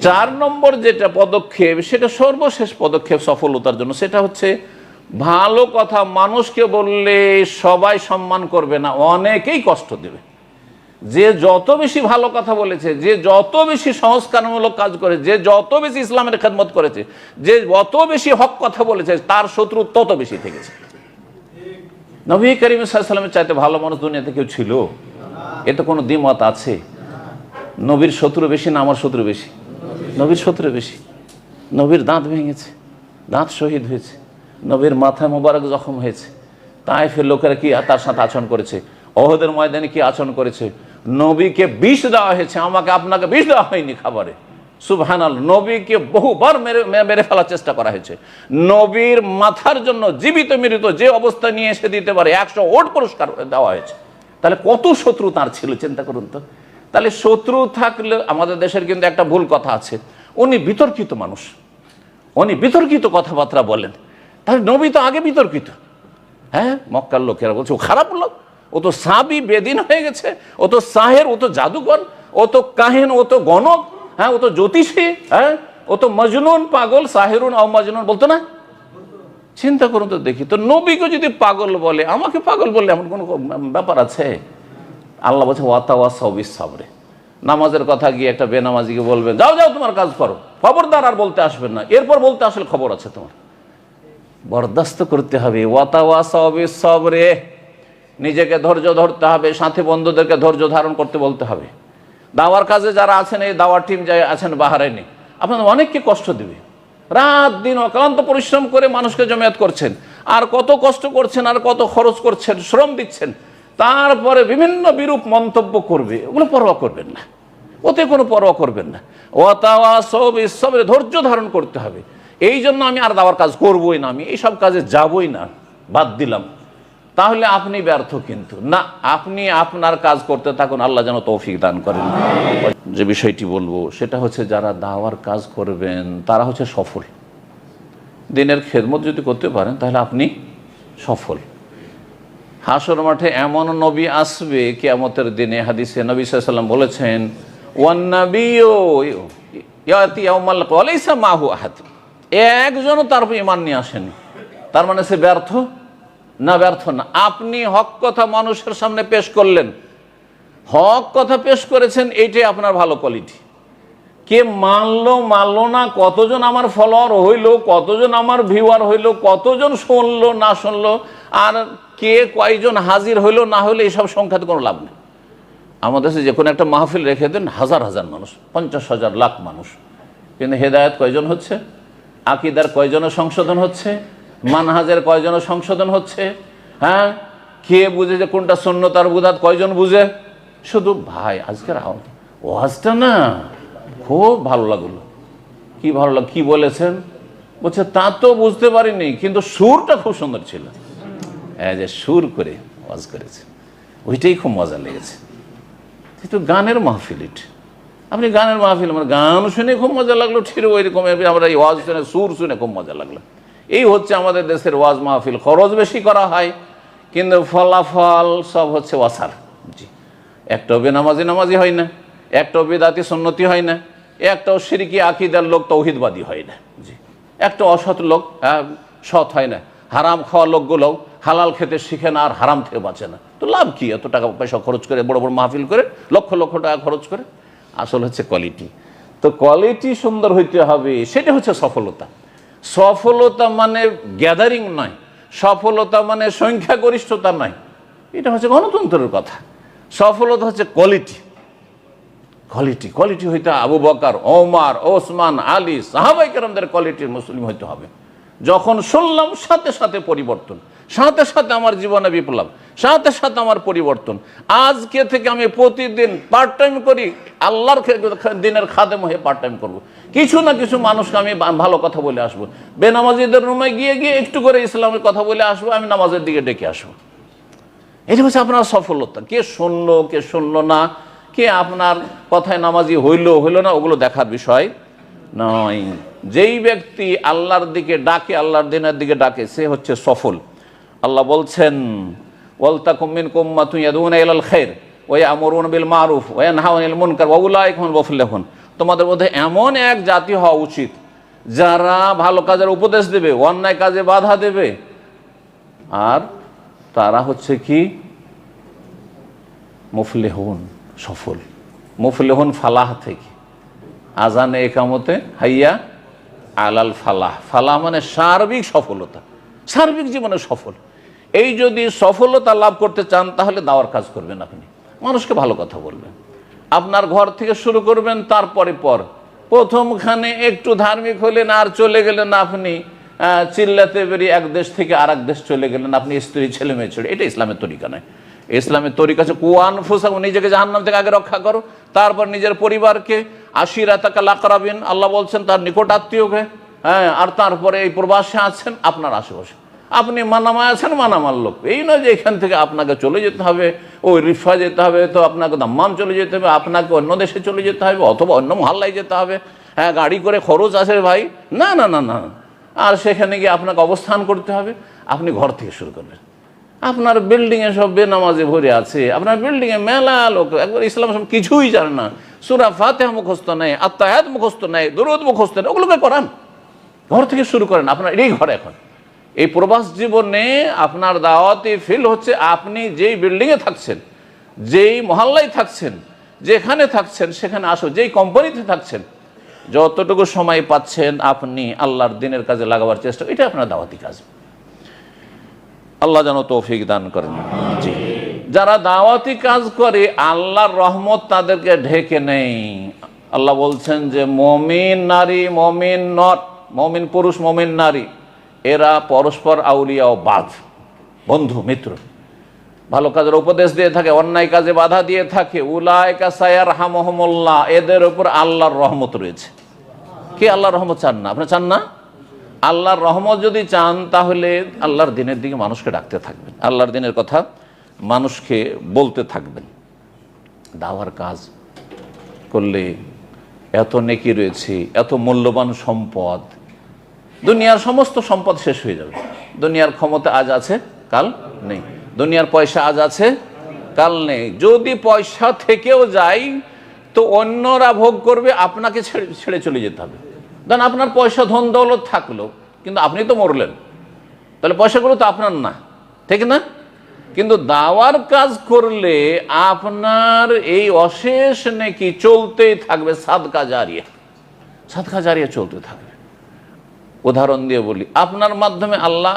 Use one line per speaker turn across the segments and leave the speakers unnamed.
চার নম্বর যেটা পদক্ষেপ, সেটা সর্বশেষ পদক্ষেপ সফলতার জন্য। সেটা হচ্ছে, ভালো কথা মানুষকে বললে সবাই সম্মান করবে না, অনেকেই কষ্ট দেবে। যে যত বেশি ভালো কথা বলেছে, যে যত বেশি সংস্কারমূলক কাজ করে যে যত বেশি ইসলামের খেদমত করেছে, যে যত বেশি হক কথা বলেছে, তার শত্রু তত বেশি থেকেছে। নবী করিম সাল্লামের চাইতে ভালো মানুষ দুনিয়াতে কেউ ছিল? এতে কোনো দ্বিমত আছে। নবীর শত্রু বেশি না আমার শত্রু বেশি। নবীর শত্রু বেশি। নবীর দাঁত ভেঙেছে, দাঁত শহীদ হয়েছে। নবীর মাথায় মোবারক জখম হয়েছে। তাইফের লোকেরা কি তার সাথে আচরণ করেছে? অহদের ময়দানে কি আচরণ করেছে? নবীকে বিষ দেওয়া হয়েছে, আমাকে আপনাকে বিষ দেওয়া হয়নি খাবারে। সুবহানাল নবীকে বহুবার মেরে মেরে ফেলার চেষ্টা করা হয়েছে। নবীর মাথার জন্য জীবিত মৃত যে অবস্থা নিয়ে এসে দিতে পারে, একশো ওট পুরস্কার দেওয়া হয়েছে। তাহলে কত শত্রু তার ছিল, চিন্তা করুন তো। তাহলে শত্রু থাকলে আমাদের দেশের কিন্তু একটা ভুল কথা আছে। উনি বিতর্কিত মানুষ। উনি বিতর্কিত কথাবার্তা বলেন। তাহলে নবী তো আগে বিতর্কিত। হ্যাঁ মক্কার লোকেরা বলছে, ও খারাপ লোক। ও তো সাবি, বেদিন হয়ে গেছে। ও তো সাহের, ও তো জাদুকর। ও তো কাহেন, ও তো গণক। হ্যাঁ ও তো জ্যোতিষী। হ্যাঁ ও তো মজনুন, পাগল, সাহেরুন অ মজনুন বলতো না? চিন্তা করুন তো দেখি। তো নবীকে যদি পাগল বলে, আমাকে পাগল বললে এমন কোনো ব্যাপার আছে? আল্লাহ বলছে ওয়াতা ওয়া সবিস সাবরে নামাজের কথা গিয়ে একটা বেনামাজিকে বলবেন, যাও যাও, তোমার কাজ করো। খবরদার আর বলতে আসবেন না। এরপর বলতে আসলে খবর আছে তোমার। বরদাস্ত করতে হবে। ওয়াতা ওয়া সবিস সাবরে নিজেকে ধৈর্য ধরতে হবে। সাথী বন্ধুদেরকে ধৈর্য ধারণ করতে বলতে হবে। দাওয়ার কাজে যারা আছেন, এই দাওয়ার টিম যাই আছেন বাহারাইনে আপনাদের অনেককে কষ্ট দিবে। রাত, দিন অক্লান্ত পরিশ্রম করে মানুষকে জমায়েত করছেন। আর কত কষ্ট করছেন, আর কত খরচ করছেন, শ্রম দিচ্ছেন। তারপরে বিভিন্ন বিরূপ মন্তব্য করবে, ওগুলো পরোয়া করবেন না। ওতে কোনো পরোয়া করবেন না। ওয়াতাওয়া সব ইসবের ধৈর্য ধারণ করতে হবে। এই জন্য আমি আর দাওয়ার কাজ করবই না, আমি এইসব কাজে যাবই না, বাদ দিলাম। তাহলে আপনি ব্যর্থ কিন্তু। না, আপনি আপনার কাজ করতে থাকুন, আল্লাহ যেন তৌফিক দান করেন। যে বিষয়টি বলব, সেটা হচ্ছে যারা দাওয়ার কাজ করবেন, তারা হচ্ছে সফল। দিনের খেদমত যদি করতে পারেন, তাহলে আপনি সফল। হাসর মাঠে এমন নবী আসবে কেয়ামতের দিনে, হাদিসে নবী সাল্লাম বলেছেন মাহু একজনও তার ইমান নিয়ে আসেনি। তার মানে সে ব্যর্থ? না ব্যর্থ না। আপনি হক কথা মানুষের সামনে পেশ করলেন। হক কথা পেশ করেছেন এইটাই আপনার ভালো কোয়ালিটি কে মানলো মানলো না, কতজন আমার ফলোয়ার হইল, কতজন আমার ভিউয়ার হইল, কতজন শুনলো, না শুনলো, আর কে কয়জন হাজির হইল না হইল এইসব সংখ্যাতে কোনো লাভ নেই। আমাদের যে কোনো একটা মাহফিল রেখে দেন হাজার হাজার মানুষ, পঞ্চাশ হাজার লাখ মানুষ। কিন্তু হেদায়ত কয়জন হচ্ছে? আকিদার কয়জনের সংশোধন হচ্ছে? মানহাজের কয়জনের সংশোধন হচ্ছে? হ্যাঁ? কে বুঝে যে কোনটা শূন্যতার বুধাত কয়জন বুঝে? শুধু ভাই, আজকের ওয়াজটা না, খুব ভালো লাগল। কি ভালো লাগ কি বলেছেন? বলছে, তা তো বুঝতে পারিনি, কিন্তু সুরটা খুব সুন্দর ছিল। যে সুর করে ওয়াজ করেছে। ওইটাই খুব মজা লেগেছে। কিন্তু গানের মাহফিল এটা আপনি গানের মাহফিল আমার গান শুনে খুব মজা লাগল ঠিক ওই রকম আমরা এই ওয়াজ শুনে সুর শুনে খুব মজা লাগল। এই হচ্ছে আমাদের দেশের ওয়াজ মাহফিল। খরচ বেশি করা হয় কিন্তু ফলাফল সব হচ্ছে ওয়াসার। জি। একটাও বেনামাজি নামাজি হয় না। একটাও বেদাতি সন্নতি হয় না। একটাও সিরিকি আকিদার লোক তৌহিদবাদী হয় না। জি। একটা অসৎ লোক আহ, সৎ হয় না। হারাম খাওয়া লোকগুলোও হালাল খেতে শিখে না আর হারাম থেকে বাঁচে না। তো লাভ কি? এত টাকা পয়সা খরচ করে, বড় বড় মাহফিল করে, লক্ষ লক্ষ টাকা খরচ করে? আসল হচ্ছে কোয়ালিটি তো কোয়ালিটি সুন্দর হইতে হবে, সেটা হচ্ছে সফলতা। সফলতা মানে গ্যাদারিং নয়, সফলতা মানে সংখ্যাগরিষ্ঠতা নয়। এটা হচ্ছে গণতন্ত্রের কথা। সফলতা হচ্ছে কোয়ালিটি কোয়ালিটি কোয়ালিটি হইতে আবু বকার, ওমার, ওসমান, আলী সাহাবাই কোয়ালিটির মুসলিম হইতে হবে। যখন শুনলাম সাথে সাথে পরিবর্তন, সাথে সাথে আমার জীবনে বিপ্লব, সাথে সাথে আমার পরিবর্তন, আজকে থেকে আমি প্রতিদিন পার্ট টাইম করি, আল্লাহর দিনের খাদেম হয়ে পার্ট টাইম করব। কিছু না কিছু মানুষকে আমি ভালো কথা বলে আসব। বেনামাজিদের রুমে গিয়ে গিয়ে একটু করে ইসলামের কথা বলে আসব, আমি নামাজের দিকে ডেকে আসব। এটা হচ্ছে আপনার সফলতা। কে শুনলো কে শুনলো না, কে আপনার কথায় নামাজি হইল হইল না, ওগুলো দেখার বিষয় নয়। যেই ব্যক্তি আল্লাহর দিকে ডাকে, আল্লাহর দিনের দিকে ডাকে, সে হচ্ছে সফল। আল্লাহ বলছেন ওয়ালতা কুমিন কুম্মা ওয়া আমরুন বিল মারুফ ওয়া ইয়ানহাউন আনিল মুনকার ওয়া তোমাদের মধ্যে এমন এক জাতি হওয়া উচিত যারা ভালো কাজের উপদেশ দেবে, অন্যায় কাজে বাধা দেবে। আর তারা হচ্ছে কি? মুফলেহন, সফল। মুফলেহন ফালাহ থেকে। আজানে একামতে হাইয়া আলাল ফালাহ। ফালাহ মানে সার্বিক সফলতা। সার্বিক জীবনে সফল। এই যদি সফলতা লাভ করতে চান, তাহলে দাওয়ার কাজ করবেন আপনি। মানুষকে ভালো কথা বলবেন। আপনার ঘর থেকে শুরু করবেন, তারপরে পর। প্রথমখানে একটু ধার্মিক হলেন আর চলে গেলেন আপনি চিল্লাতে বেরিয়ে এক দেশ থেকে আর দেশ চলে গেলেন আপনি স্ত্রী, ছেলে, মেয়ে ছেড়ে। এটা ইসলামের তরিকা নয়। ইসলামের তরিকা আছে কুয়ান ফুসা নিজেকে জাহান্নাম থেকে আগে রক্ষা করো। তারপর নিজের পরিবারকে আশিরা তাকা লাকরাবিন, আল্লাহ বলছেন তার নিকট আত্মীয়কে হ্যাঁ আর তারপরে এই প্রবাসে আছেন আপনার আশেপাশে। আপনি মানামায় আছেন, মানামার লোক। এই নয় যে এখান থেকে আপনাকে চলে যেতে হবে, ওই রিফা যেতে হবে, তো আপনাকে দাম্মাম চলে যেতে হবে, আপনাকে অন্য দেশে চলে যেতে হবে, অথবা অন্য মহল্লায় যেতে হবে। হ্যাঁ গাড়ি করে খরচ আছে ভাই। না না না না আর সেখানে গিয়ে আপনাকে অবস্থান করতে হবে। আপনি ঘর থেকে শুরু করবেন আপনার বিল্ডিংয়ে সব বেনামাজে ভরে আছে, আপনার বিল্ডিংয়ে মেলা লোক, একবার ইসলাম সব কিছুই জানে না। সুরা ফাতেহা মুখস্থ নেই, আত্মায়াত মুখস্থ নেই, দরুদ মুখস্থ নেই, ওগুলোকে করান। ঘর থেকে শুরু করেন, আপনার এটাই ঘর এখন। এই প্রবাস জীবনে আপনার দাওয়াতি ফিল হচ্ছে আপনি যেই বিল্ডিংয়ে থাকছেন, যেই মহল্লায় থাকছেন, যেখানে থাকছেন, সেখানে আসো, যেই কোম্পানিতে থাকছেন, যতটুকু সময় পাচ্ছেন আপনি আল্লাহর দিনের কাজে লাগাবার চেষ্টা, এটা আপনার দাওয়াতি কাজ। আল্লাহ যেন তৌফিক দান করেন। জি। যারা দাওয়াতি কাজ করে, আল্লাহর রহমত তাদেরকে ঢেকে নেই। আল্লাহ বলছেন যে, মমিন নারী, মমিন নট মমিন পুরুষ, মমিন নারী, এরা পরস্পর আউলিয়া ও বাদ বন্ধু, মিত্র। ভালো কাজের উপদেশ দিয়ে থাকে, অন্যায় কাজে বাধা দিয়ে থাকে। উলায়কা সায়ার এদের উপর আল্লাহর রহমত রয়েছে। কে আল্লাহর রহমত চান না? আপনি চান না? আল্লাহর রহমত যদি চান, তাহলে আল্লাহর দিনের দিকে মানুষকে ডাকতে থাকবেন। আল্লাহর দিনের কথা মানুষকে বলতে থাকবেন। দাওয়ার কাজ করলে এত নেকি রয়েছে, এত মূল্যবান সম্পদ, দুনিয়ার সমস্ত সম্পদ শেষ হয়ে যাবে। দুনিয়ার ক্ষমতা আজ আছে, কাল নেই। দুনিয়ার পয়সা আজ আছে, কাল নেই। যদি পয়সা থেকেও যায়, তো অন্যরা ভোগ করবে, আপনাকে ছেড়ে ছেড়ে চলে যেতে হবে। ধরেন আপনার পয়সা ধন দৌলত থাকল, কিন্তু আপনি তো মরলেন। তাহলে পয়সাগুলো তো আপনার না, ঠিক না? কিন্তু দাওয়ার কাজ করলে আপনার এই অশেষ নাকি চলতেই থাকবে, সাদকা জারিয়া। সাদকা জারিয়া চলতে থাকবে। উদাহরণ দিয়ে বলি, আপনার মাধ্যমে আল্লাহ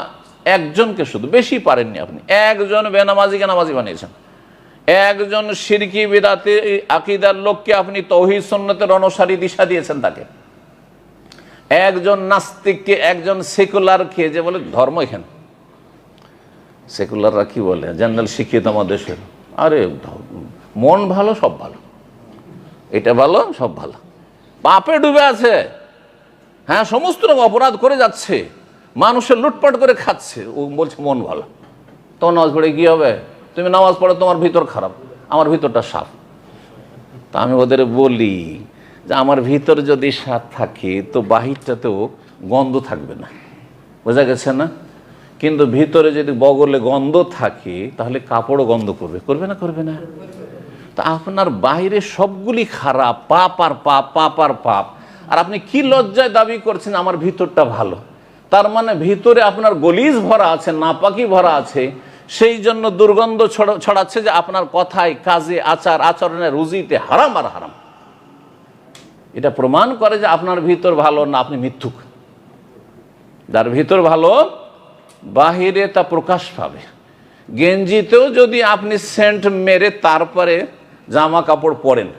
একজনকে শুধু, বেশি পারেননি আপনি, একজন বেনামাজিকে নামাজি বানিয়েছেন। একজন সিরকি বিদাতে আকিদার লোককে আপনি তৌহিদ সন্ন্যতের অনুসারী দিশা দিয়েছেন তাকে। একজন নাস্তিককে একজন সেকুলার সেকুলারকে যে বলে ধর্ম এখানে। সেকুলাররা কি বলে? জেনারেল শিক্ষিত আমার দেশের। আরে, মন ভালো, সব ভালো। এটা ভালো, সব ভালো। পাপে ডুবে আছে। হ্যাঁ সমস্ত রকম অপরাধ করে যাচ্ছে। মানুষের লুটপাট করে খাচ্ছে। ও বলছে, মন ভালো। তোমার নামাজ পড়ে কি হবে? তুমি নামাজ পড়ো, তোমার ভিতর খারাপ। আমার ভিতরটা সাফ। তা আমি ওদের বলি যে আমার ভিতর যদি স্বাদ থাকে, তো বাহিরটাতেও গন্ধ থাকবে না। বোঝা গেছে না? কিন্তু ভিতরে যদি বগলে গন্ধ থাকে, তাহলে কাপড়ও গন্ধ করবে। করবে না করবে না? তা আপনার বাইরে সবগুলি খারাপ, পাপ আর পাপ পাপ আর পাপ। আর আপনি কি লজ্জায় দাবি করছেন, আমার ভিতরটা ভালো। তার মানে ভিতরে আপনার গলিজ ভরা আছে, নাপাকি ভরা আছে। সেই জন্য দুর্গন্ধ ছড়া- ছড়াচ্ছে যে আপনার কথায়, কাজে, আচার, আচরণে, রুজিতে হারাম আর হারাম। এটা প্রমাণ করে যে আপনার ভিতর ভালো না, আপনি মিথ্যুক। যার ভিতর ভালো, বাহিরে তা প্রকাশ পাবে। গেঞ্জিতেও যদি আপনি সেন্ট মেরে তারপরে জামা কাপড় পরেন,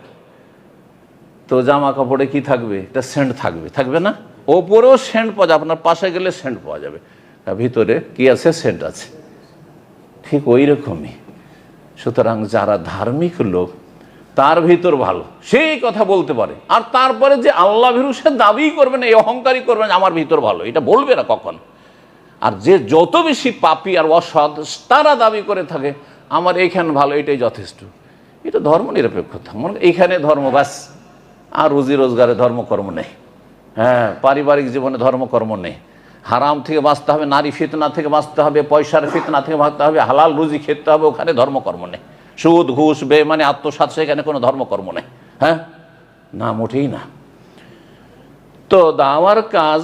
তো জামা কাপড়ে কি থাকবে? এটা সেন্ট থাকবে। থাকবে না? ওপরেও সেন্ট পাওয়া যাবে, আপনার পাশে গেলে সেন্ট পাওয়া যাবে। ভিতরে কি আছে? সেন্ট আছে। ঠিক ওই রকমই। সুতরাং যারা ধার্মিক লোক তার ভিতর ভালো। সেই কথা বলতে পারে। আর তারপরে যে আল্লাহ ভীরু সে দাবি করবে না, এই অহংকারই করবে না, আমার ভিতর ভালো। এটা বলবে না কখন? আর যে যত বেশি পাপি আর অসৎ, তারা দাবি করে থাকে, আমার এইখানে ভালো, এটাই যথেষ্ট। এটা ধর্ম নিরপেক্ষতা মনে এইখানে ধর্ম ব্যাস। আর রুজি রোজগারে ধর্মকর্ম নেই। হ্যাঁ পারিবারিক জীবনে ধর্মকর্ম নেই। হারাম থেকে বাঁচতে হবে, নারী ফিতনা থেকে বাঁচতে হবে, পয়সার ফিতনা থেকে বাঁচতে হবে, হালাল রুজি খেতে হবে, ওখানে ধর্মকর্ম নেই। সুদ, ঘুষ, বে মানে আত্মসাত সেখানে কোনো ধর্মকর্ম নেই। হ্যাঁ? না, মোটেই না। তো দাওয়ার কাজ,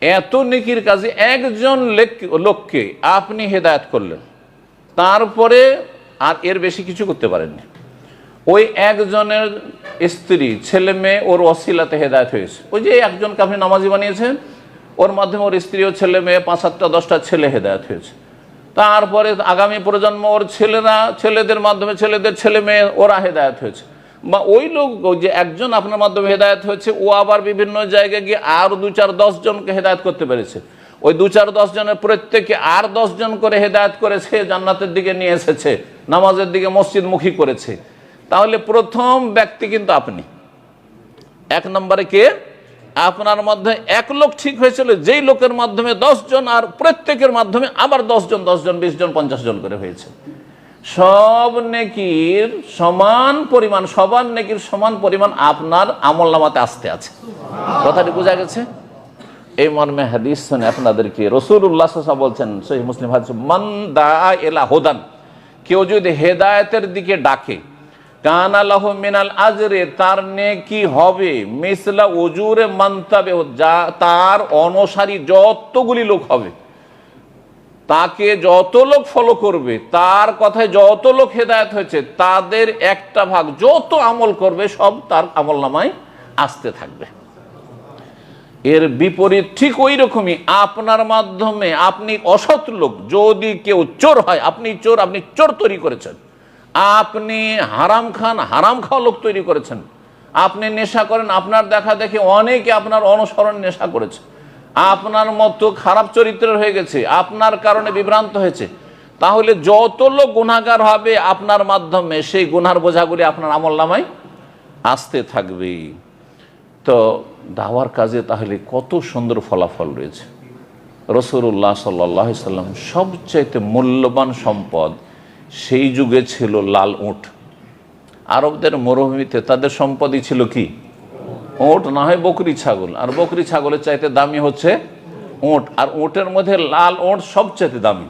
এত নেকির কাজে একজন লেক- লোককে আপনি হেদায়েত করলেন, তারপরে আর এর বেশি কিছু করতে পারেননি। ওই একজনের স্ত্রী, ছেলে মেয়ে, ওর অশিলাতে হেদায়ত হয়েছে। ওই যে একজনকে আপনি নামাজি বানিয়েছেন, ওর মাধ্যমে ওর স্ত্রী ও ছেলে মেয়ে, পাঁচ সাতটা, দশটা ছেলে হেদায়ত হয়েছে। তারপরে আগামী প্রজন্ম ওর ছেলেরা, ছেলেদের মাধ্যমে ছেলেদের ছেলে মেয়ে, ওরা হেদায়ত হয়েছে। বা ওই লোক যে একজন আপনার মাধ্যমে হেদায়ত হয়েছে, ও আবার বিভিন্ন জায়গায় গিয়ে আর দু চার দশ জনকে হেদায়ত করতে পেরেছে। ওই দু চার দশ জনের প্রত্যেকে আর দশ জন করে হেদায়ত করেছে জান্নাতের দিকে নিয়ে এসেছে, নামাজের দিকে মসজিদমুখী করেছে। তাহলে প্রথম ব্যক্তি কিন্তু আপনি। এক নম্বরে কে? আপনার মধ্যে এক লোক ঠিক হয়েছিল, যেই লোকের মাধ্যমে জন আর প্রত্যেকের মাধ্যমে আবার দশ জন দশ জন বিশ জন পঞ্চাশ জন করে হয়েছে। সব নেকির সমান পরিমাণ, সবার নেকির সমান পরিমাণ আপনার আমল নামাতে আসতে আছে। কথাটি বোঝা গেছে? এই মর্মে হাদিস শুনে আপনাদেরকে রসুল্লাহ বলছেন সহি মুসলিম হাদিস, মান দা এলা হোদান কেউ যদি হেদায়তের দিকে ডাকে কান আল্লাহ মিনাল আজরে, তার নেকি হবে? মিসলা উজুরে মান্তাবে, যা তার অনুসারী যতগুলি লোক হবে, তাকে যত লোক ফলো করবে, তার কথায় যত লোক হেদায়ত হয়েছে, তাদের একটা ভাগ যত আমল করবে, সব তার আমল নামায় আসতে থাকবে। এর বিপরীত ঠিক ওই রকমই, আপনার মাধ্যমে আপনি অসৎ লোক, যদি কেউ চোর হয়, আপনি চোর আপনি চোর তৈরি করেছেন। আপনি হারাম খান, হারাম খাওয়া লোক তৈরি করেছেন। আপনি নেশা করেন, আপনার দেখা দেখে অনেকে আপনার অনুসরণ নেশা করেছে। আপনার মতো খারাপ চরিত্রের হয়ে গেছে, আপনার কারণে বিভ্রান্ত হয়েছে। তাহলে যত লোক গুণাগার হবে আপনার মাধ্যমে, সেই গুনার বোঝাগুলি আপনার আমল নামায় আসতে থাকবে। তো দাওয়ার কাজে তাহলে কত সুন্দর ফলাফল রয়েছে। রসুল্লাহ সাল্লাহ সাল্লাম সবচাইতে মূল্যবান সম্পদ সেই যুগে ছিল লাল উঁট। আরবদের মরুভূমিতে তাদের সম্পদই ছিল কি? উঁট, না হয় বকরি ছাগল। আর বকরি ছাগলের চাইতে দামি হচ্ছে উঁট। আর উঁটের মধ্যে লাল উঁট সবচাইতে দামি।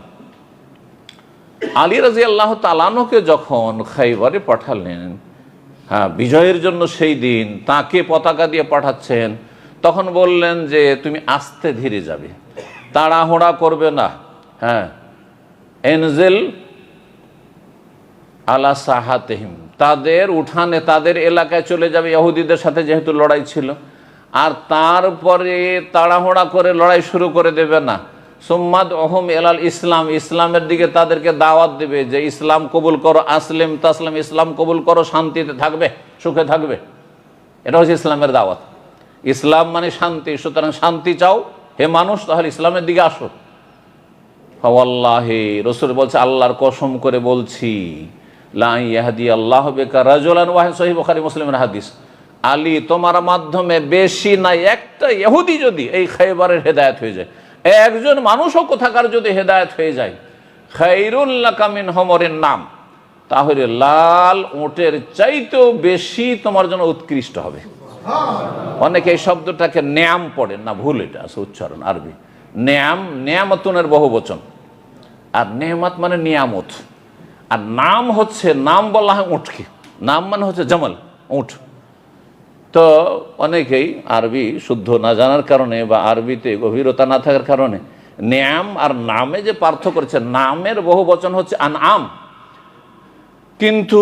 আলী রাজি আল্লাহ তালানোকে যখন খাইবারে পাঠালেন হ্যাঁ বিজয়ের জন্য সেই দিন তাকে পতাকা দিয়ে পাঠাচ্ছেন, তখন বললেন যে, তুমি আস্তে ধীরে যাবে। তাড়াহুড়া করবে না। হ্যাঁ এনজেল আলা সাহাতেহিম। তাদের উঠানে, তাদের এলাকায় চলে যাবে ইহুদিদের সাথে যেহেতু লড়াই ছিল। আর তারপরে তাড়াহুড়া করে লড়াই শুরু করে দেবে না। সোম্মাদ অহম এলাল ইসলাম, ইসলামের দিকে তাদেরকে দাওয়াত দেবে যে, ইসলাম কবুল করো, আসলিম তাসলিম, ইসলাম কবুল করো, শান্তিতে থাকবে, সুখে থাকবে। এটা হচ্ছে ইসলামের দাওয়াত। ইসলাম মানে শান্তি, সুতরাং শান্তি চাও, হে মানুষ, তাহলে ইসলামের দিকে আসো। আল্লাহে রসুল বলছে, আল্লাহর কসম করে বলছি লাহাদি আল্লাহ বেকার রাজলান ওয়াহেদ সহি বখারি, মুসলিমের হাদিস। আলী, তোমার মাধ্যমে বেশি নাই, একটা ইহুদি যদি এই খাইবারের হেদায়ত হয়ে যায়। একজন মানুষও কোথাকার যদি হেদায়ত হয়ে যায়। খাইরুল্লাহ কামিন হমরের নাম। তাহলে লাল ওটের চাইতেও বেশি তোমার জন্য উৎকৃষ্ট হবে। অনেকে এই শব্দটাকে ন্যাম পড়েন না, ভুল এটা, আছে উচ্চারণ, আরবি। ন্যাম, নিয়ামতুনের বহু বচন আর নেহমাত মানে নিয়ামত। আর নাম হচ্ছে, নাম বলা হয় উঠকে নাম মানে হচ্ছে জামাল উঠ তো অনেকেই আরবি শুদ্ধ না জানার কারণে বা আরবিতে গভীরতা না থাকার কারণে ন্যাম আর নামে যে পার্থক্য করেছে নামের বহু বচন হচ্ছে আন আম কিন্তু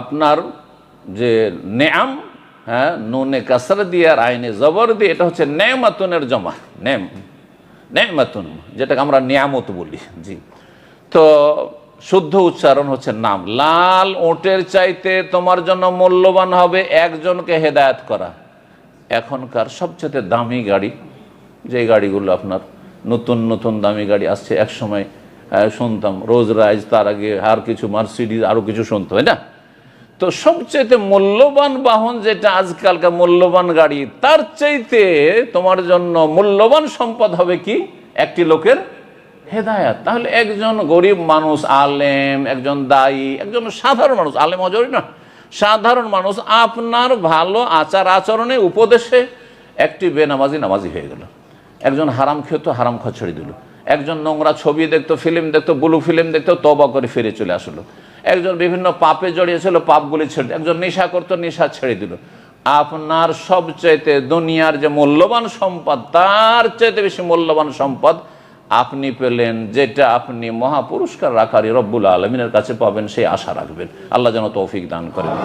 আপনার যে নেয়াম হ্যাঁ নুনে কাসর দিয়ে আর আইনে জবর দিয়ে, এটা হচ্ছে নেমাতুনের জমা নেম নেমাতুন যেটাকে আমরা নিয়ামত বলি, জি। তো শুদ্ধ উচ্চারণ হচ্ছে নাম। লাল ওটের চাইতে তোমার জন্য মূল্যবান হবে একজনকে হেদায়াত করা। এখনকার সবচেয়ে দামি গাড়ি, যে গাড়িগুলো আপনার নতুন নতুন দামি গাড়ি আসছে এক সময় শুনতাম, রোজ রাইজ তার আগে আর কিছু মার্সিডিজ আরও কিছু শুনতো হয় না? তো সবচাইতে মূল্যবান বাহন যেটা আজকালকার মূল্যবান গাড়ি, তার চাইতে তোমার জন্য মূল্যবান সম্পদ হবে কি? একটি লোকের হেদায়াত। তাহলে একজন গরিব মানুষ, আলেম, একজন দায়ী, একজন সাধারণ মানুষ, আলেম অজরি না সাধারণ মানুষ আপনার ভালো আচার আচরণে উপদেশে একটি বেনামাজি নামাজি হয়ে গেল। একজন হারাম খেত হারাম ছেড়ে দিল। একজন নোংরা ছবি দেখতো, ফিল্ম দেখতো, ব্লু ফিল্ম দেখতো তবা করে ফিরে চলে আসলো। একজন বিভিন্ন পাপে জড়িয়েছিল পাপগুলি ছেড়ে একজন নেশা করতো, নেশা ছেড়ে দিল। আপনার সবচাইতে দুনিয়ার যে মূল্যবান সম্পদ, তার চাইতে বেশি মূল্যবান সম্পদ আপনি পেলেন যেটা আপনি মহাপুরস্কার রাখারি রব্বুল আলমিনের কাছে পাবেন, সেই আশা রাখবেন। আল্লাহ যেন তৌফিক দান করেন।